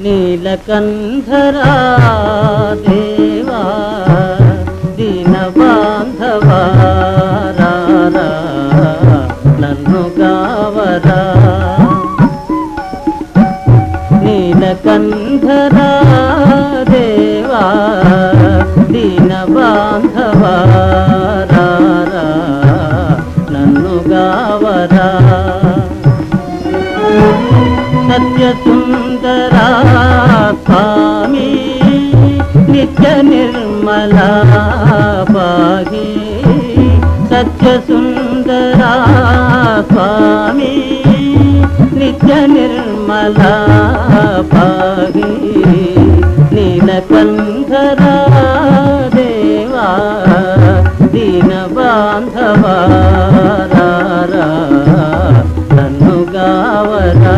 నీలకంధరా దేవా దీన బాంధవా నన్ను కావరా నీలకంధరా దేవా దీన బాంధవా నన్ను గావరా. శ్రీధరా స్వామి నిత్య నిర్మలా పాహి సత్యసుందరా స్వామి నిత్య నిర్మలా పాహి నీలకంధరా దేవా దీన బాంధవారా నన్ను గావరా